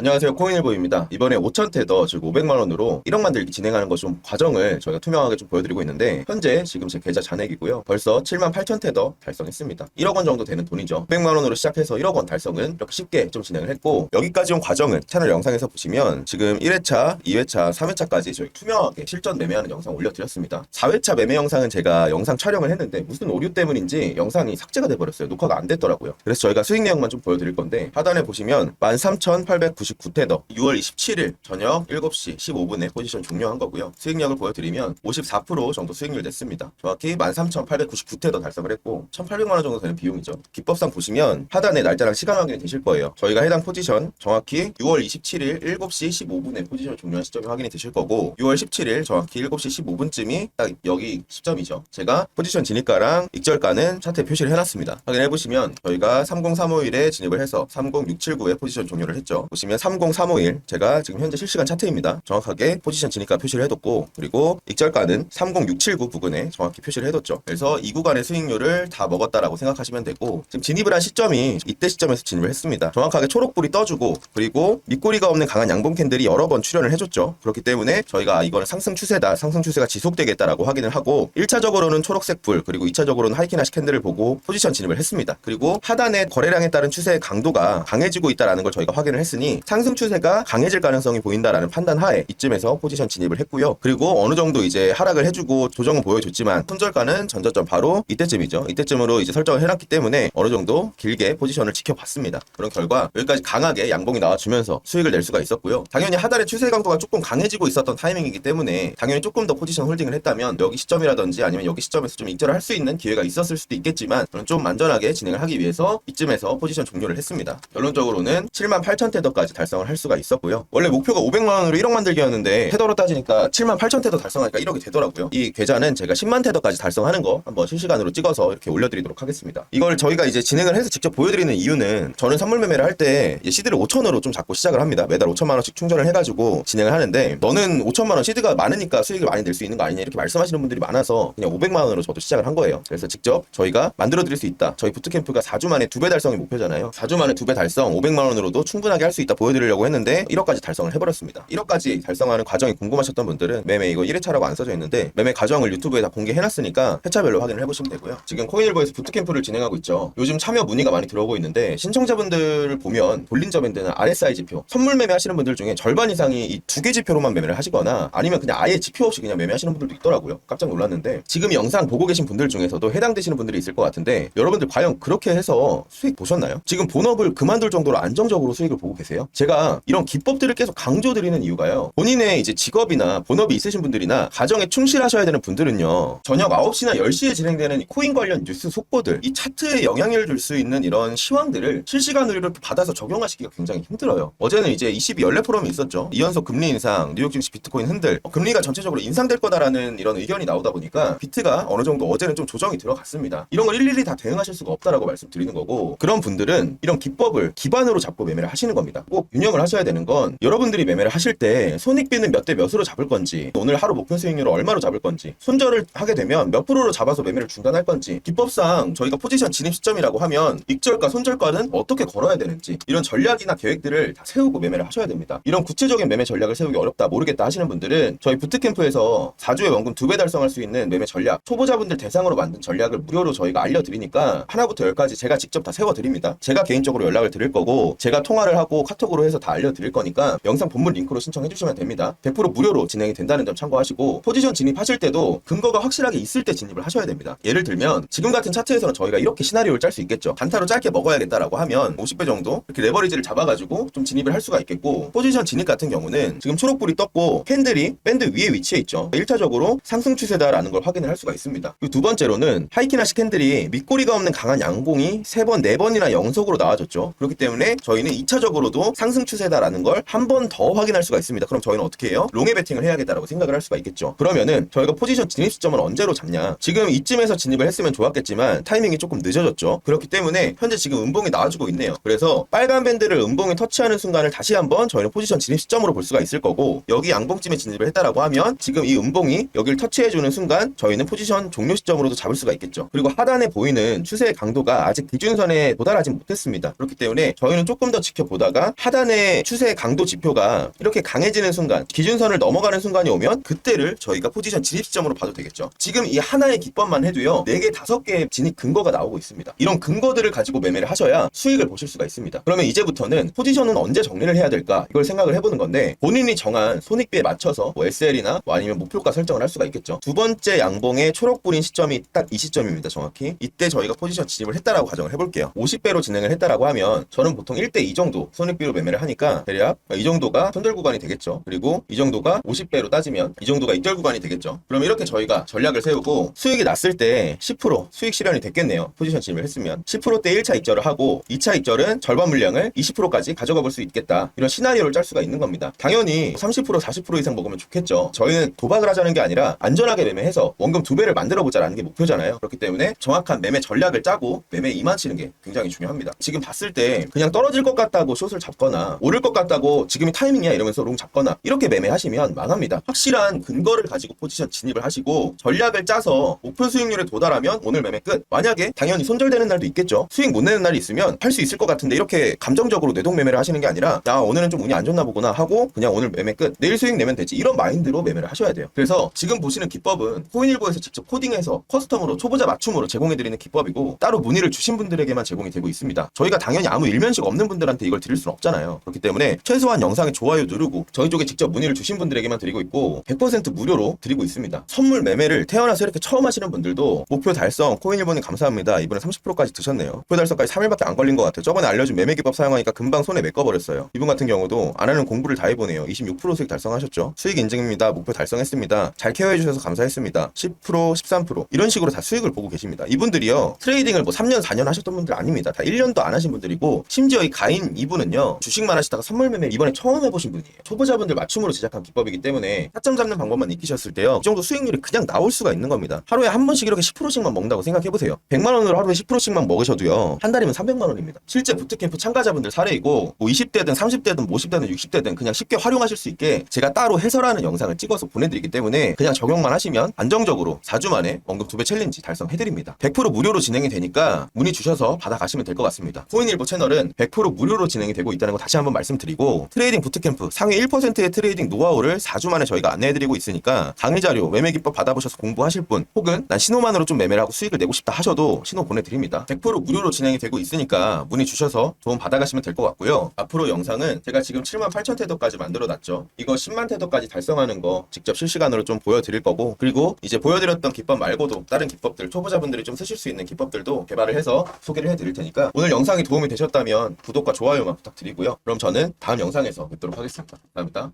안녕하세요. 코인일보입니다. 이번에 5천 테더 즉 500만 원으로 1억 만들기 진행하는 것 좀 과정을 저희가 투명하게 좀 보여드리고 있는데 현재 지금 제 계좌 잔액이고요. 벌써 7만 8천 테더 달성했습니다. 1억 원 정도 되는 돈이죠. 100만 원으로 시작해서 1억 원 달성은 이렇게 쉽게 좀 진행을 했고 여기까지 온 과정을 채널 영상에서 보시면 지금 1회차 2회차 3회차까지 저희 투명하게 실전 매매하는 영상 올려드렸습니다. 4회차 매매 영상은 제가 영상 촬영을 했는데 무슨 오류 때문인지 영상이 삭제가 돼버렸어요. 녹화가 안 됐더라고요. 그래서 저희가 수익 내용만 좀 보여드릴 건데 하단에 보시면 13,899테더 6월 27일 저녁 7시 15분에 포지션 종료한 거고요. 수익력을 보여드리면 54% 정도 수익률 냈습니다. 정확히 13,899테더 달성을 했고 1,800만 원 정도 되는 비용이죠. 기법상 보시면 하단에 날짜랑 시간 확인이 되실 거예요. 저희가 해당 포지션 정확히 6월 27일 7시 15분에 포지션 종료한 시점이 확인이 되실 거고 6월 17일 정확히 7시 15분쯤이 딱 여기 시점이죠. 제가 포지션 진입가랑 익절가는 차트에 표시를 해놨습니다. 확인해 보시면 저희가 30351에 진입을 해서 30679에 포지션 종료를 했죠. 보시면 30351 제가 지금 현재 실시간 차트입니다. 정확하게 포지션 진입가 표시를 해뒀고 그리고 익절가는 30679 부근에 정확히 표시를 해뒀죠. 그래서 이 구간의 수익률을 다 먹었다라고 생각하시면 되고 지금 진입을 한 시점이 이때 시점에서 진입을 했습니다. 정확하게 초록불이 떠주고 그리고 밑꼬리가 없는 강한 양봉 캔들이 여러 번 출현을 해줬죠. 그렇기 때문에 저희가 아, 이거는 상승 추세다, 상승 추세가 지속되겠다라고 확인을 하고 1차적으로는 초록색 불 그리고 2차적으로는 하이키나시 캔들을 보고 포지션 진입을 했습니다. 그리고 하단의 거래량에 따른 추세의 강도가 강해지고 있다라는 걸 저희가 확인을 했으니 상승 추세가 강해질 가능성이 보인다라는 판단 하에 이쯤에서 포지션 진입을 했고요. 그리고 어느 정도 이제 하락을 해주고 조정은 보여줬지만 손절가는 전저점 바로 이때쯤이죠. 이때쯤으로 이제 설정을 해놨기 때문에 어느 정도 길게 포지션을 지켜봤습니다. 그런 결과 여기까지 강하게 양봉이 나와주면서 수익을 낼 수가 있었고요. 당연히 하단의 추세 강도가 조금 강해지고 있었던 타이밍이기 때문에 당연히 조금 더 포지션 홀딩을 했다면 여기 시점이라든지 아니면 여기 시점에서 좀 익절을 할 수 있는 기회가 있었을 수도 있겠지만 저는 좀 안전하게 진행을 하기 위해서 이쯤에서 포지션 종료를 했습니다. 결론적으로는 7만 8천 테더까지 달성을 할 수가 있었고요. 원래 목표가 500만 원으로 1억 만들기였는데 테더로 따지니까 7만 8천 테더 달성하니까 1억이 되더라고요. 이 계좌는 제가 10만 테더까지 달성하는 거 한번 실시간으로 찍어서 이렇게 올려드리도록 하겠습니다. 이걸 저희가 이제 진행을 해서 직접 보여드리는 이유는 저는 선물 매매를 할 때 시드를 5천으로 좀 잡고 시작을 합니다. 매달 5천만 원씩 충전을 해가지고 진행을 하는데 너는 5천만 원 시드가 많으니까 수익을 많이 낼 수 있는 거 아니냐 이렇게 말씀하시는 분들이 많아서 그냥 500만 원으로 저도 시작을 한 거예요. 그래서 직접 저희가 만들어 드릴 수 있다. 저희 부트캠프가 4주 만에 두 배 달성이 목표잖아요. 4주 만에 두 배 달성 500만 원으로도 충분하게 할 수 있다 보여드리려고 했는데 1억까지 달성을 해버렸습니다. 1억까지 달성하는 과정이 궁금하셨던 분들은 매매 이거 1회차라고 안 써져 있는데 매매 과정을 유튜브에 다 공개해놨으니까 회차별로 확인을 해보시면 되고요. 지금 코인일보에서 부트캠프를 진행하고 있죠. 요즘 참여 문의가 많이 들어오고 있는데 신청자분들을 보면 볼린저 밴드나 RSI 지표 선물 매매 하시는 분들 중에 절반 이상이 이 두 개 지표로만 매매를 하시거나 아니면 그냥 아예 지표 없이 그냥 매매하시는 분들도 있더라고요. 깜짝 놀랐는데 지금 영상 보고 계신 분들 중에서도 해당되시는 분들이 있을 것 같은데 여러분들 과연 그렇게 해서 수익 보셨나요? 지금 본업을 그만둘 정도로 안정적으로 수익을 보고 계세요? 제가 이런 기법들을 계속 강조드리는 이유가요. 본인의 이제 직업이나 본업이 있으신 분들이나 가정에 충실하셔야 되는 분들은요. 저녁 9시나 10시에 진행되는 이 코인 관련 뉴스 속보들, 이 차트에 영향을 줄 수 있는 이런 시황들을 실시간으로 받아서 적용하시기가 굉장히 힘들어요. 어제는 이제 22 연례 포럼이 있었죠. 이연속 금리 인상, 뉴욕 증시 비트코인 흔들, 어, 금리가 전체적으로 인상될 거다라는 이런 의견이 나오다 보니까 비트가 어느 정도 어제는 좀 조정이 들어갔습니다. 이런 걸 일일이 다 대응하실 수가 없다라고 말씀드리는 거고 그런 분들은 이런 기법을 기반으로 잡고 매매를 하시는 겁니다. 꼭 유념을 하셔야 되는 건 여러분들이 매매를 하실 때 손익비는 몇 대 몇으로 잡을 건지 오늘 하루 목표 수익률을 얼마로 잡을 건지 손절을 하게 되면 몇 프로로 잡아서 매매를 중단할 건지 기법상 저희가 포지션 진입 시점이라고 하면 익절가 손절가는 어떻게 걸어야 되는지 이런 전략이나 계획들을 다 세우고 매매를 하셔야 됩니다. 이런 구체적인 매매 전략을 세우기 어렵다 모르겠다 하시는 분들은 저희 부트캠프에서 4주에 원금 두배 달성할 수 있는 매매 전략 초보자분들 대상으로 만든 전략을 무료로 저희가 알려드리니까 하나부터 열까지 제가 직접 다 세워드립니다. 제가 개인적으로 연락을 드릴 거고 제가 통화를 하고 카톡으로 해서 다 알려드릴 거니까 영상 본문 링크로 신청해 주시면 됩니다. 100% 무료로 진행이 된다는 점 참고하시고 포지션 진입하실 때도 근거가 확실하게 있을 때 진입을 하셔야 됩니다. 예를 들면 지금 같은 차트에서는 저희가 이렇게 시나리오를 짤 수 있겠죠. 단타로 짧게 먹어야겠다라고 하면 50배 정도 이렇게 레버리지를 잡아가지고 좀 진입을 할 수가 있겠고 포지션 진입 같은 경우는 지금 초록불이 떴고 캔들이 밴드 위에 위치해 있죠. 1차적으로 상승 추세다라는 걸 확인을 할 수가 있습니다. 그리고 두 번째로는 하이키나시 캔들이 밑꼬리가 없는 강한 양봉이 세 번, 네 번이나 영속으로 나와줬죠. 그렇기 때문에 저희는 2차적으로도 상승 추세다라는 걸 한 번 더 확인할 수가 있습니다. 그럼 저희는 어떻게 해요? 롱에 베팅을 해야겠다라고 생각을 할 수가 있겠죠. 그러면은 저희가 포지션 진입 시점은 언제로 잡냐? 지금 이쯤에서 진입을 했으면 좋았겠지만 타이밍이 조금 늦어졌죠. 그렇기 때문에 현재 지금 음봉이 나와주고 있네요. 그래서 빨간 밴드를 음봉이 터치하는 순간을 다시 한번 저희는 포지션 진입 시점으로 볼 수가 있을 거고 여기 양봉쯤에 진입을 했다라고 하면 지금 이 음봉이 여기를 터치해주는 순간 저희는 포지션 종료 시점으로도 잡을 수가 있겠죠. 그리고 하단에 보이는 추세의 강도가 아직 기준선에 도달하지 못했습니다. 그렇기 때문에 저희는 조금 더 지켜보다가 하 단의 추세 강도 지표가 이렇게 강해지는 순간 기준선을 넘어가는 순간이 오면 그때를 저희가 포지션 진입 시점으로 봐도 되겠죠. 지금 이 하나의 기법만 해도요. 4개, 5개의 진입 근거가 나오고 있습니다. 이런 근거들을 가지고 매매를 하셔야 수익을 보실 수가 있습니다. 그러면 이제부터는 포지션은 언제 정리를 해야 될까? 이걸 생각을 해보는 건데 본인이 정한 손익비에 맞춰서 뭐 SL이나 뭐 아니면 목표가 설정을 할 수가 있겠죠. 두 번째 양봉의 초록불인 시점이 딱 이 시점입니다. 정확히. 이때 저희가 포지션 진입을 했다라고 가정을 해볼게요. 50배로 진행을 했다라고 하면 저는 보통 1대 2 정도 손익비로 매매를 하니까 대략 이 정도가 손절 구간이 되겠죠. 그리고 이 정도가 50배로 따지면 이 정도가 익절 구간이 되겠죠. 그럼 이렇게 저희가 전략을 세우고 수익이 났을 때 10% 수익 실현이 됐겠네요. 포지션 진입을 했으면 10%대 1차 익절을 하고 2차 익절은 절반 물량을 20%까지 가져가 볼 수 있겠다. 이런 시나리오를 짤 수가 있는 겁니다. 당연히 30% 40% 이상 먹으면 좋겠죠. 저희는 도박을 하자는 게 아니라 안전하게 매매해서 원금 두 배를 만들어 보자라는 게 목표잖아요. 그렇기 때문에 정확한 매매 전략을 짜고 매매에 임하시는 게 굉장히 중요합니다. 지금 봤을 때 그냥 떨어질 것 같다고 숏을 잡 거나 오를 것 같다고 지금이 타이밍이야 이러면서 롱 잡거나 이렇게 매매하시면 망합니다. 확실한 근거를 가지고 포지션 진입을 하시고 전략을 짜서 목표 수익률에 도달하면 오늘 매매 끝. 만약에 당연히 손절되는 날도 있겠죠. 수익 못 내는 날이 있으면 할 수 있을 것 같은데 이렇게 감정적으로 뇌동 매매를 하시는 게 아니라 나 오늘은 좀 운이 안 좋나 보구나 하고 그냥 오늘 매매 끝. 내일 수익 내면 되지. 이런 마인드로 매매를 하셔야 돼요. 그래서 지금 보시는 기법은 코인일보에서 직접 코딩해서 커스텀으로 초보자 맞춤으로 제공해드리는 기법이고 따로 문의를 주신 분들에게만 제공이 되고 있습니다. 저희가 당연히 아무 일면식 없는 분들한테 이걸 드릴 수는 없잖아요. 그렇기 때문에 최소한 영상에 좋아요 누르고 저희 쪽에 직접 문의를 주신 분들에게만 드리고 있고 100% 무료로 드리고 있습니다. 선물 매매를 태어나서 이렇게 처음 하시는 분들도 목표 달성 코인일보님 감사합니다. 이번에 30%까지 드셨네요. 목표 달성까지 3일밖에 안 걸린 것 같아요. 저번에 알려준 매매 기법 사용하니까 금방 손에 메꿔버렸어요. 이분 같은 경우도 안 하는 공부를 다 해보네요. 26% 수익 달성하셨죠. 수익 인증입니다. 목표 달성했습니다. 잘 케어해 주셔서 감사했습니다. 10% 13% 이런 식으로 다 수익을 보고 계십니다. 이분들이요 트레이딩을 뭐 3년 4년 하셨던 분들 아닙니다. 다 1년도 안 하신 분들이고 심지어 이 가인 이분은요 주식만 하시다가 선물 매매 이번에 처음 해보신 분이에요. 초보자분들 맞춤으로 제작한 기법이기 때문에 타점 잡는 방법만 익히셨을 때요 이 정도 수익률이 그냥 나올 수가 있는 겁니다. 하루에 한 번씩 이렇게 10%씩만 먹는다고 생각해보세요. 100만 원으로 하루에 10%씩만 먹으셔도요 한 달이면 300만 원입니다. 실제 부트캠프 참가자분들 사례이고 뭐 20대든 30대든 50대든 60대든 그냥 쉽게 활용하실 수 있게 제가 따로 해설하는 영상을 찍어서 보내드리기 때문에 그냥 적용만 하시면 안정적으로 4주 만에 원금 2배 챌린지 달성해드립니다. 100% 무료로 진행이 되니까 문의 주셔서 받아가시면 될 것 같습니다. 코인일보 채널은 100% 무료로 진행이 되고 있다는 거 다시 한번 말씀드리고 트레이딩 부트캠프 상위 1%의 트레이딩 노하우를 4주 만에 저희가 안내해드리고 있으니까 강의 자료, 매매 기법 받아보셔서 공부하실 분 혹은 난 신호만으로 좀 매매를 하고 수익을 내고 싶다 하셔도 신호 보내드립니다. 100% 무료로 진행이 되고 있으니까 문의 주셔서 도움 받아가시면 될 것 같고요. 앞으로 영상은 제가 지금 7만 8천 테더까지 만들어 놨죠. 이거 10만 테더까지 달성하는 거 직접 실시간으로 좀 보여드릴 거고 그리고 이제 보여드렸던 기법 말고도 다른 기법들 초보자분들이 좀 쓰실 수 있는 기법들도 개발을 해서 소개를 해드릴 테니까 오늘 영상이 도움이 되셨다면 구독과 좋아요만 부탁 드리고요. 그럼 저는 다음 영상에서 뵙도록 하겠습니다. 감사합니다.